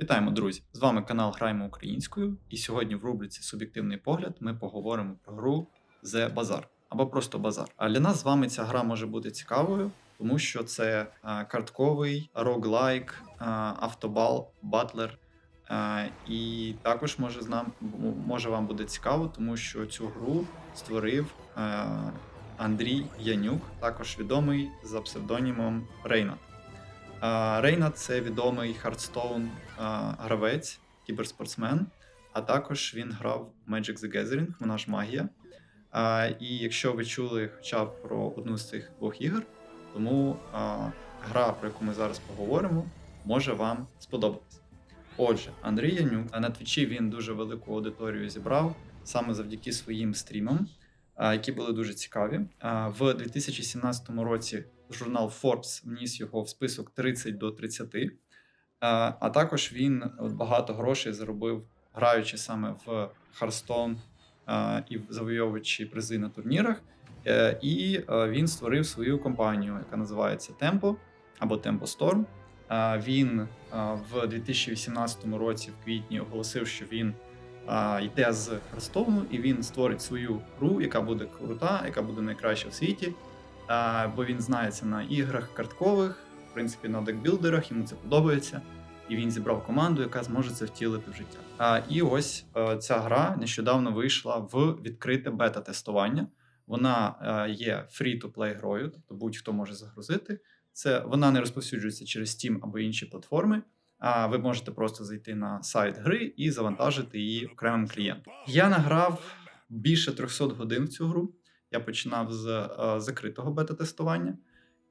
Вітаємо, друзі! З вами канал Граємо українською, і сьогодні в рубриці Суб'єктивний погляд ми поговоримо про гру The Bazaar або просто Базар. А для нас з вами ця гра може бути цікавою, тому що це е, картковий роглайк, е, автобал, батлер. Е, і також може з нам може вам буде цікаво, тому що цю гру створив Андрій Янюк, також відомий за псевдонімом Рейна. Рейна це відомий Хардстоун гравець, кіберспортсмен. А також він грав Magic the Gathering, вона ж магія. І якщо ви чули хоча б про одну з цих двох ігор, тому гра, про яку ми зараз поговоримо, може вам сподобатись. Отже, Андрій Янюк на твічі він дуже велику аудиторію зібрав саме завдяки своїм стрімам, які були дуже цікаві. В 2017 році журнал Forbes вніс його в список 30 до 30. А, також він багато грошей заробив, граючи саме в а, і завойовуючи призи на турнірах. Е, І е, він створив свою компанію, яка називається Tempo або Tempo Storm. Він в 2018 році, в квітні, оголосив, що він йде з Hearthstone, і він створить свою гру, яка буде крута, яка буде найкраща в світі. А, бо він знається на іграх карткових, в принципі, на декбілдерах, йому це подобається. І він зібрав команду, яка зможе це втілити в життя. А, і ось е, ця гра нещодавно вийшла в відкрите бета-тестування. Вона е, є free-to-play грою, тобто будь-хто може загрузити. Це вона не розповсюджується через Steam або інші платформи. А ви можете просто зайти на сайт гри і завантажити її окремим клієнтом. Я награв більше 300 годин в цю гру. Я починав з е, закритого бета-тестування,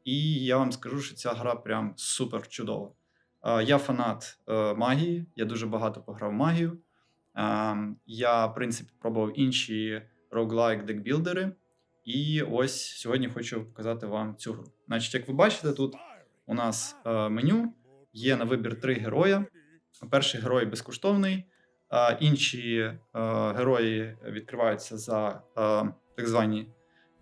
і я вам скажу, що ця гра прям супер чудова. Е, я фанат е, магії, я дуже багато пограв магію. Е, я, в принципі, пробував інші roguelike декбілдери. І ось сьогодні хочу показати вам цю гру. Значить, як ви бачите, тут у нас меню, є на вибір три героя. Перший герой безкоштовний, інші герої відкриваються за так звані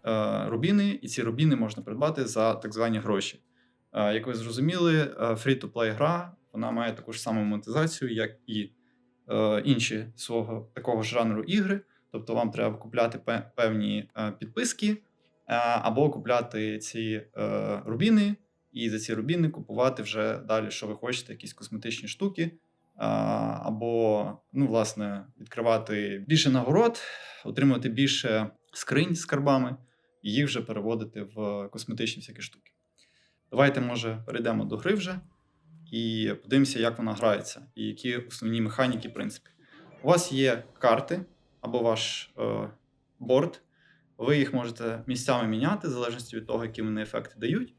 е, рубіни, і ці рубіни можна придбати за так звані гроші. Е, як ви зрозуміли, е, free-to-play гра вона має таку ж саму монетизацію, як і е, інші свого такого ж жанру ігри. Тобто вам треба купляти певні е, підписки е, або купляти ці е, рубіни, і за ці рубіни купувати вже далі, що ви хочете, якісь косметичні штуки. Або, ну, власне, відкривати більше нагород, отримувати більше скринь з карбами, і їх вже переводити в косметичні всякі штуки. Давайте, може, перейдемо до гри вже і подивимося, як вона грається, і які основні механіки, в принципі. У вас є карти або ваш е, борд. Ви їх можете місцями міняти, в залежності від того, які вони ефекти дають.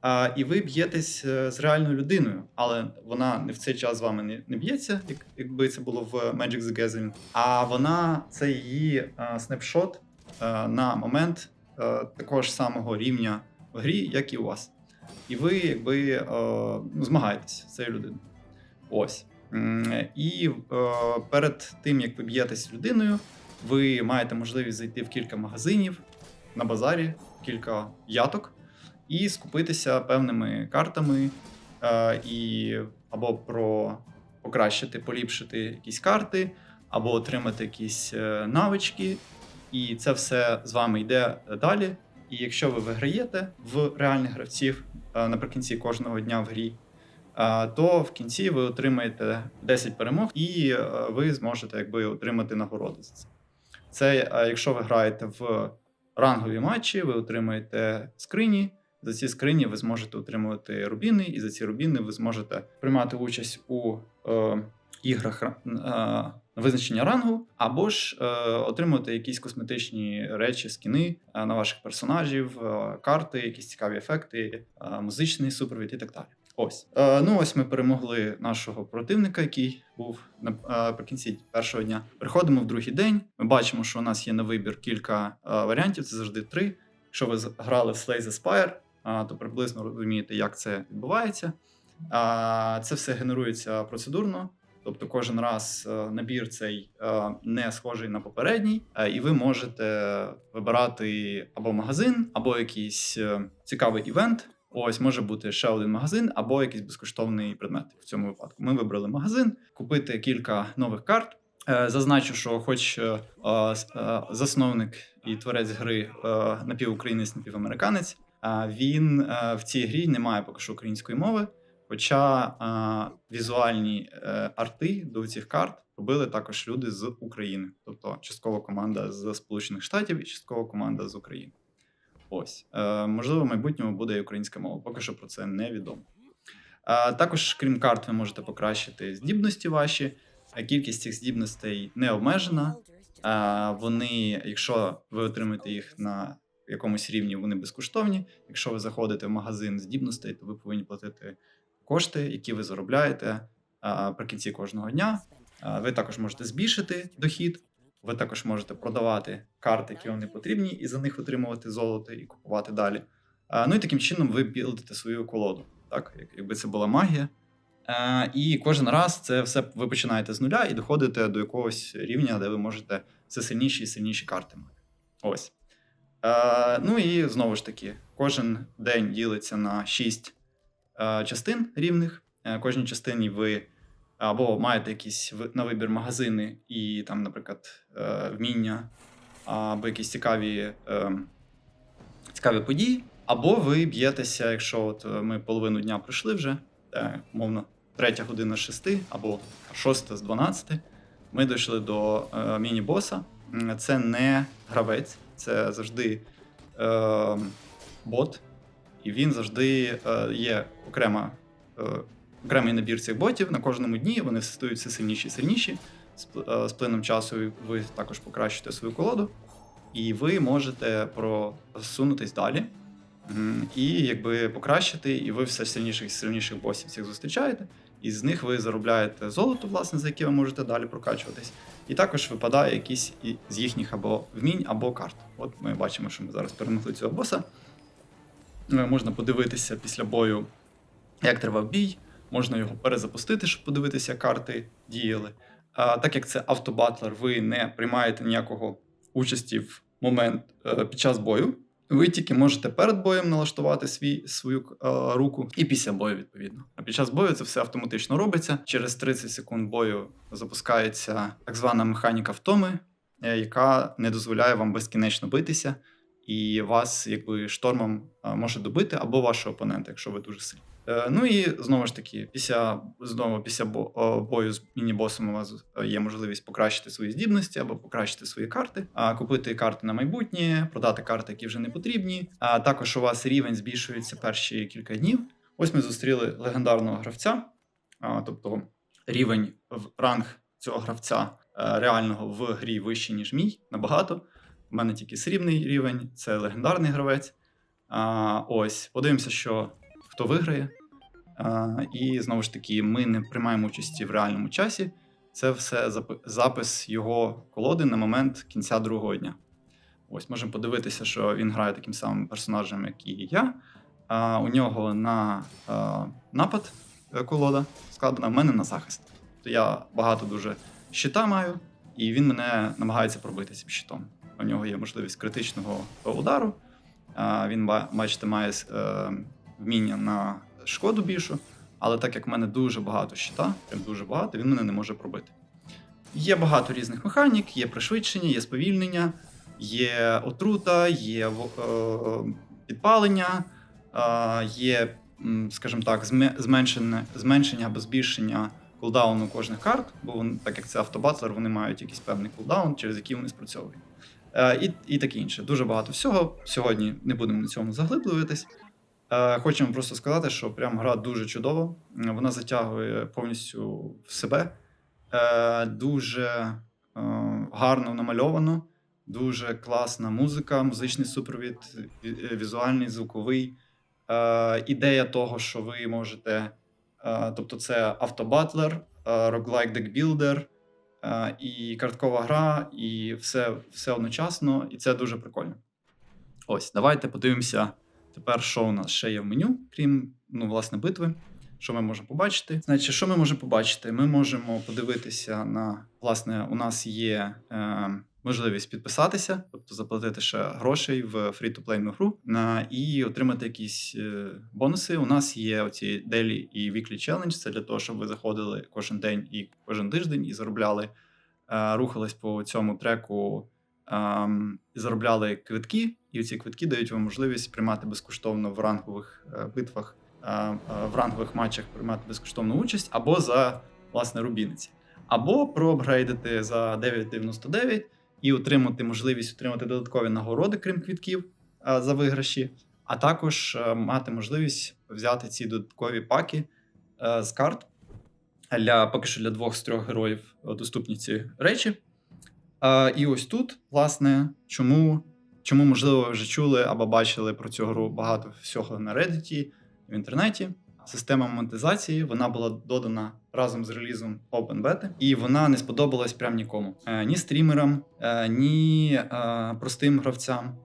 А, і ви б'єтесь е, з реальною людиною, але вона не в цей час з вами не, не б'ється, як, якби це було в Magic the Gathering, а вона це її е, снапшот на момент е, такого ж самого рівня в грі, як і у вас. І ви якби е, ну, змагаєтесь з цією людиною. Ось. І е, перед тим, як ви б'єтесь з людиною, ви маєте можливість зайти в кілька магазинів на базарі, кілька яток і скупитися певними картами, е, і або про покращити, поліпшити якісь карти, або отримати якісь е, навички. І це все з вами йде далі. І якщо ви виграєте в реальних гравців е, наприкінці кожного дня в грі, е, то в кінці ви отримаєте 10 перемог, і е, ви зможете якби отримати нагороди за це. Це е, якщо ви граєте в рангові матчі, ви отримаєте скрині. За ці скрині ви зможете отримувати рубіни, і за ці рубіни ви зможете приймати участь у е, іграх е, на визначення рангу, або ж е, отримувати якісь косметичні речі, скіни е, на ваших персонажів, карти, якісь цікаві ефекти, музичний супровід і так далі. Ось ну ось ми перемогли нашого противника, який був наприкінці першого дня. Приходимо в другий день. Ми бачимо, що у нас є на вибір кілька варіантів. Це завжди три. Якщо ви грали в Slay the Spire, то приблизно розумієте, як це відбувається. Це все генерується процедурно. Тобто кожен раз е, набір цей е, не схожий на попередній, е, і ви можете вибирати або магазин, або якийсь цікавий івент, Ось може бути ще один магазин або якийсь безкоштовний предмет. В цьому випадку ми вибрали магазин, купити кілька нових карт. Зазначу, що хоч засновник і творець гри напівукраїнець, напівамериканець, він в цій грі не має поки що української мови. Хоча е, візуальні е, арти до цих карт робили також люди з України, тобто частково команда з Сполучених Штатів і частково команда з України. Ось е, можливо, в майбутньому буде і українська мова. Поки що про це не відомо. Е, також, крім карт, ви можете покращити здібності ваші. Кількість цих здібностей не обмежена. Е, вони, якщо ви отримаєте їх на якомусь рівні, вони безкоштовні. Якщо ви заходите в магазин здібностей, то ви повинні платити кошти, які ви заробляєте при кінці кожного дня. Ви також можете збільшити дохід. Ви також можете продавати карти, які вам не потрібні, і за них отримувати золото і купувати далі. Ну і таким чином ви білдите свою колоду, так як- якби це була магія. І кожен раз це все ви починаєте з нуля і доходите до якогось рівня, де ви можете все сильніші і сильніші карти мати. Ось. Ну і знову ж таки, кожен день ділиться на 6 е, частин рівних. Е, Кожній частині ви або маєте якісь на вибір магазини і там, наприклад, е, вміння, або якісь цікаві, е, цікаві події, або ви б'єтеся, якщо от е, ми половину дня пройшли вже, е, мовно, третя година з 6 або шоста з 12, ми дійшли до е, міні-боса. Це не гравець, це завжди е, бот, і він завжди е, є окрема, е, окремий набір цих ботів. На кожному дні вони стають все сильніші і сильніші. З, е, плином часу ви також покращуєте свою колоду, і ви можете просунутись далі. І якби покращити, і ви все сильніших і сильніших босів всіх зустрічаєте, і з них ви заробляєте золото, власне, за яке ви можете далі прокачуватись. І також випадає якісь з їхніх або вмінь, або карт. От ми бачимо, що ми зараз перемогли цього боса. Е, Можна подивитися після бою, як тривав бій. Можна його перезапустити, щоб подивитися, як карти діяли. А, так як це автобатлер, ви не приймаєте ніякого участі в момент е, під час бою. Ви тільки можете перед боєм налаштувати свій, свою е, руку і після бою, відповідно. А під час бою це все автоматично робиться. Через 30 секунд бою запускається так звана механіка втоми, е, яка не дозволяє вам безкінечно битися, і вас якби штормом може добити або вашого опонента, якщо ви дуже сильні. Е, Ну і знову ж таки, після знову після бою з міні-босом у вас е, є можливість покращити свої здібності або покращити свої карти, а купити карти на майбутнє, продати карти, які вже не потрібні. А також у вас рівень збільшується перші кілька днів. Ось ми зустріли легендарного гравця, тобто рівень в ранг цього гравця е, реального в грі вищий, ніж мій, набагато. У мене тільки срібний рівень, це легендарний гравець. А, ось, подивимося, що хто виграє. А, і знову ж таки, ми не приймаємо участі в реальному часі. Це все запис його колоди на момент кінця другого дня. Ось можемо подивитися, що він грає таким самим персонажем, як і я. А, у нього на а, напад е, колода складена, в мене на захист. То я багато дуже щита маю, і він мене намагається пробити цим щитом. У нього є можливість критичного удару. Він, бачите, має е, вміння на шкоду більшу, але так як в мене дуже багато щита, прям дуже багато, він мене не може пробити. Є багато різних механік, є пришвидшення, є сповільнення, є отрута, є е, підпалення, є, скажімо так, зме- зменшене, зменшення або збільшення кулдауну кожних карт, бо так як це автобатлер, вони мають якийсь певний кулдаун, через який вони спрацьовують. Е, і, і таке інше. Дуже багато всього. Сьогодні не будемо на цьому заглиблюватись. Е, Хочемо просто сказати, що прям гра дуже чудова. Е, Вона затягує повністю в себе. Дуже гарно намальовано, дуже класна музика, музичний супровід, візуальний, звуковий. Ідея того, що ви можете. Тобто, це автобатлер, deckbuilder, е, і карткова гра, і все, все одночасно, і це дуже прикольно. Ось, давайте подивимося тепер, що у нас ще є в меню, крім ну, власне, битви. Що ми можемо побачити? Значить, що ми можемо побачити? Ми можемо подивитися на власне, у нас є е, можливість підписатися, тобто заплатити ще грошей в free-to-play гру на, і отримати якісь е, бонуси. У нас є оці daily і weekly challenge. Це для того, щоб ви заходили кожен день і кожен тиждень і заробляли, е, рухались по цьому треку ем, заробляли квитки. І ці квитки дають вам можливість приймати безкоштовно в рангових е, битвах, в рангових матчах приймати безкоштовну участь або за власне рубіниці. Або проапгрейдити за 9,99 і отримати можливість отримати додаткові нагороди, крім квітків е, за виграші, а також е, мати можливість взяти ці додаткові паки е, з карт для поки що для двох з трьох героїв доступні ці речі. І ось тут, власне, чому, чому можливо, ви вже чули або бачили про цю гру багато всього на Reddit, в інтернеті. Система монетизації вона була додана разом з релізом Open Beta, і вона не сподобалась прям нікому. Е, ні стрімерам, е, ні е, простим гравцям.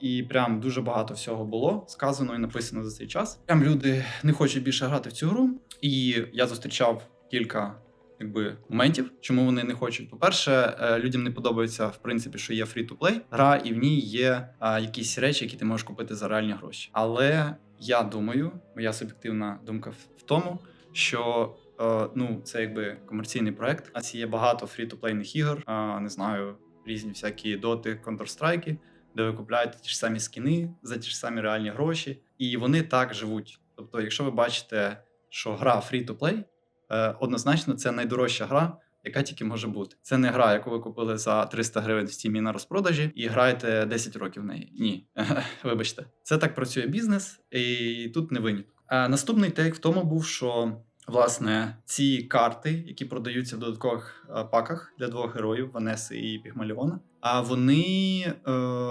І прям дуже багато всього було сказано і написано за цей час. Прям люди не хочуть більше грати в цю гру. І я зустрічав кілька якби моментів, чому вони не хочуть. По-перше, е, людям не подобається в принципі, що є free-to-play гра, і в ній є якісь речі, які ти можеш купити за реальні гроші. Але я думаю, моя суб'єктивна думка в, тому, що е, ну це якби комерційний проект. А ці є багато фрі-то-плейних ігор. А, не знаю, різні всякі доти, Counter-Strike, де ви купляєте ті ж самі скіни за ті ж самі реальні гроші, і вони так живуть. Тобто, якщо ви бачите, що гра free-to-play, е, однозначно це найдорожча гра, яка тільки може бути. Це не гра, яку ви купили за 300 гривень в стімі на розпродажі і граєте 10 років в неї. Ні, вибачте, це так працює бізнес, і тут не виняток. Наступний тейк в тому був, що власне ці карти, які продаються в додаткових е, паках для двох героїв Ванеси і Пігмаліона, а вони е,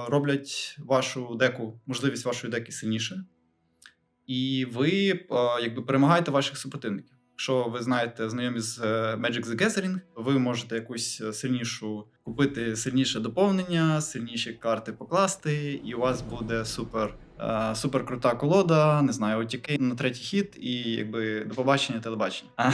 роблять вашу деку, можливість вашої деки сильніше, і ви е, якби перемагаєте ваших супротивників. Якщо ви знаєте, знайомі з е, Magic the Gathering, ви можете якусь е, сильнішу купити сильніше доповнення, сильніші карти покласти, і у вас буде супер, е, супер крута колода, не знаю, OTK на третій хід, і якби до побачення телебачення. А,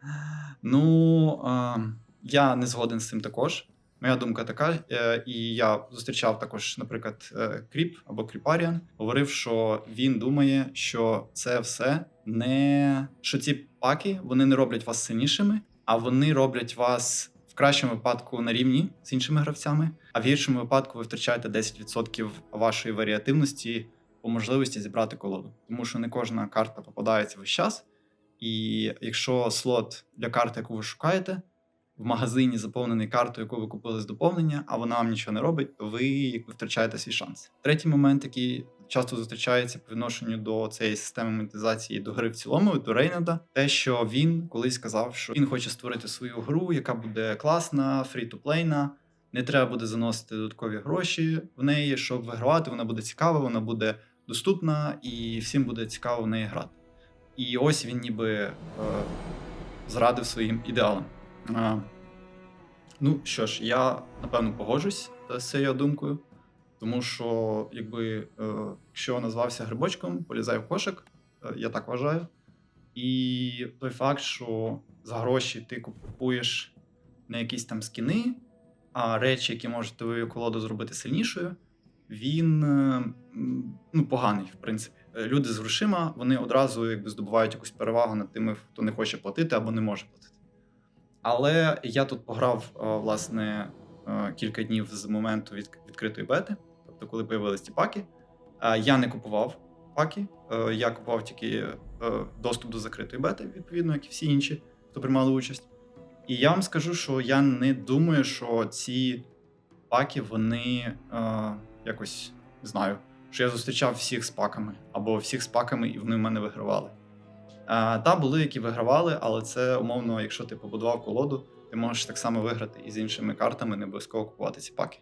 ну е, я не згоден з цим також. Моя думка така, і я зустрічав також, наприклад, Кріп або Кріпаріан, говорив, що він думає, що це все не що ці паки вони не роблять вас сильнішими, а вони роблять вас в кращому випадку на рівні з іншими гравцями, а в гіршому випадку ви втрачаєте 10% вашої варіативності по можливості зібрати колоду, тому що не кожна карта попадається весь час. І якщо слот для карти, яку ви шукаєте, в магазині заповнений картою, яку ви купили з доповнення, а вона вам нічого не робить, то ви втрачаєте свій шанс. Третій момент, який часто зустрічається по відношенню до цієї системи монетизації до гри в цілому, до Рейнада, те, що він колись сказав, що він хоче створити свою гру, яка буде класна, фрі-то-плейна. Не треба буде заносити додаткові гроші в неї, щоб вигравати. Вона буде цікава, вона буде доступна і всім буде цікаво в неї грати. І ось він ніби е, зрадив своїм ідеалам. А, ну що ж, я напевно погоджусь е, з цією думкою, тому що, якби, е, якщо назвався грибочком, полізай в кошик, е, я так вважаю. І той факт, що за гроші ти купуєш не якісь там скіни, а речі, які можуть твою колоду зробити сильнішою, він е, ну, поганий, в принципі. Люди з грошима вони одразу якби здобувають якусь перевагу над тими, хто не хоче платити або не може платити. Але я тут пограв власне кілька днів з моменту від відкритої бети, тобто, коли появились ті паки. Е, Я не купував паки, е, я купував тільки е, доступ до закритої бети, відповідно, як і всі інші, хто приймали участь. І я вам скажу, що я не думаю, що ці паки вони якось знаю, що я зустрічав всіх з паками, або всіх з паками, і вони в мене вигравали. Та були, які вигравали, але це умовно, якщо ти побудував колоду, ти можеш так само виграти і з іншими картами, не обов'язково купувати ці паки.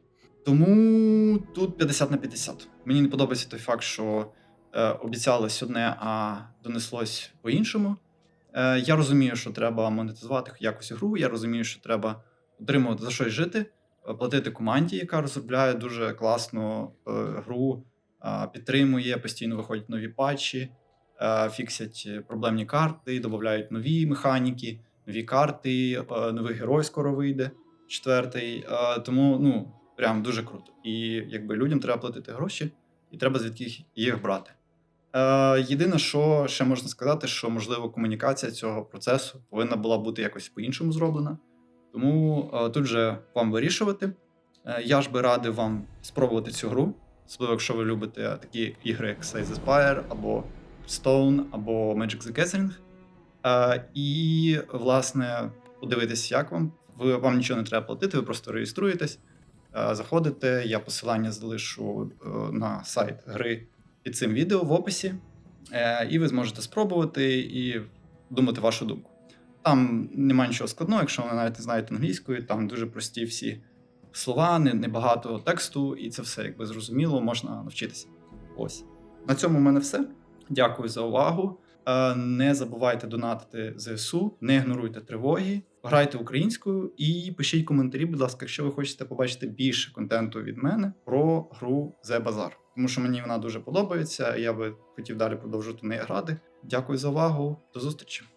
Тому тут 50 на 50. Мені не подобається той факт, що е, обіцялось одне, а донеслось по-іншому. Е, я розумію, що треба монетизувати якось гру. Я розумію, що треба отримувати за щось жити, е, платити команді, яка розробляє дуже класну е, гру, е, підтримує, постійно виходять нові патчі, е, фіксять проблемні карти, додають нові механіки, нові карти, е, новий герой скоро вийде. четвертий. Е, тому ну, прям дуже круто. І якби людям треба платити гроші, і треба звідки їх- брати. Е, єдине, що ще можна сказати, що можливо комунікація цього процесу повинна була бути якось по-іншому зроблена. Тому е, тут вже вам вирішувати. Е, я ж би радив вам спробувати цю гру, особливо якщо ви любите такі ігри, як Slay the Spire, або Stone, або Magic the Gathering. Е, і, власне, подивитись, як вам. Ви, вам нічого не треба платити, ви просто реєструєтесь, заходите. Я посилання залишу е, на сайт гри під цим відео в описі, е, і ви зможете спробувати і думати вашу думку. Там немає нічого складного, якщо ви навіть не знаєте англійської, там дуже прості всі слова, не- небагато тексту, і це все якби зрозуміло, можна навчитися. Ось. На цьому в мене все. Дякую за увагу. Е, Не забувайте донатити ЗСУ, не ігноруйте тривоги, грайте українською і пишіть коментарі, будь ласка, якщо ви хочете побачити більше контенту від мене про гру The Bazaar. Тому що мені вона дуже подобається. Я би хотів далі продовжити в неї грати. Дякую за увагу. До зустрічі.